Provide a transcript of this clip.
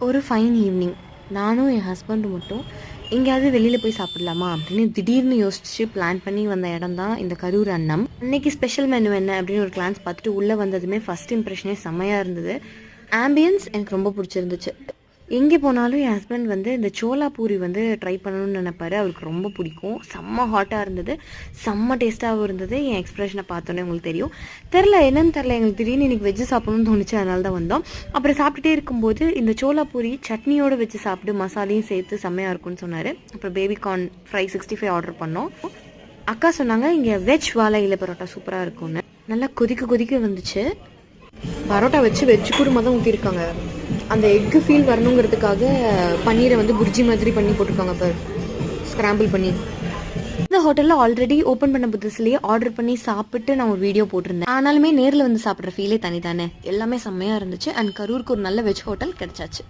ஒரு fine evening நானும் என் ஹஸ்பண்டும் மட்டும் எங்கேயாவது வெளியில் போய் சாப்பிடலாமா? அப்படின்னு திடீர்னு யோசிச்சு பிளான் பண்ணி வந்த இடம் தான் இந்த கரூர் அண்ணம் அன்னைக்கு ஸ்பெஷல் மெனு என்ன அப்படின்னு ஒரு கிளான்ஸ் பார்த்துட்டு உள்ளே வந்ததுமே ஃபஸ்ட் இம்ப்ரெஷனே செம்மையாக இருந்தது. ஆம்பியன்ஸ் எனக்கு ரொம்ப பிடிச்சிருந்துச்சு. எங்கே போனாலும் என் ஹஸ்பண்ட் வந்து இந்த சோலா பூரி வந்து ட்ரை பண்ணணும்னு நினைப்பாரு. அவருக்கு ரொம்ப பிடிக்கும். செம்ம ஹாட்டாக இருந்தது. செம்ம டேஸ்ட்டாகவும் இருந்தது. என் எக்ஸ்பிரஷனை பார்த்தோன்னே உங்களுக்கு தெரியும். தெரில என்னன்னு தெரில எங்களுக்கு திடீர்னு இன்றைக்கி வெஜ்ஜு சாப்பிடணும்னு தோணுச்சு. அதனால தான் வந்தோம். அப்புறம் சாப்பிட்டுட்டே இருக்கும்போது இந்த சோலா பூரி சட்னியோடு வச்சு சாப்பிட்டு மசாலையும் சேர்த்து செம்மையாக இருக்கும்னு சொன்னார். அப்புறம் baby corn fry sixty five order பண்ணோம். அக்கா சொன்னாங்க இங்கே வெஜ் வாழை இலை பரோட்டா சூப்பராக இருக்கும்னு. நல்லா கொதிக்க கொதிக்க வந்துச்சு. பரோட்டா வச்சு வெஜ் குருமா தான் ஊற்றிருக்காங்க அந்த எக்கு ஃபீல் வரணுங்கிறதுக்காக பன்னீரை வந்து புர்ஜி மாதிரி பண்ணி போட்டிருக்காங்க இப்போ ஸ்க்ராம்பிள் பண்ணி. இந்த ஹோட்டலில் ஆல்ரெடி ஓப்பன் பண்ண புதுசுலேயே ஆர்டர் பண்ணி சாப்பிட்டு நான் ஒரு வீடியோ போட்டிருந்தேன். ஆனாலுமே நேரில் வந்து சாப்பிட்ற ஃபீலே தனி தானே எல்லாமே செம்மையாக இருந்துச்சு. அண்ட் கரூருக்கு ஒரு நல்ல வெஜ் ஹோட்டல் கிடைச்சாச்சு.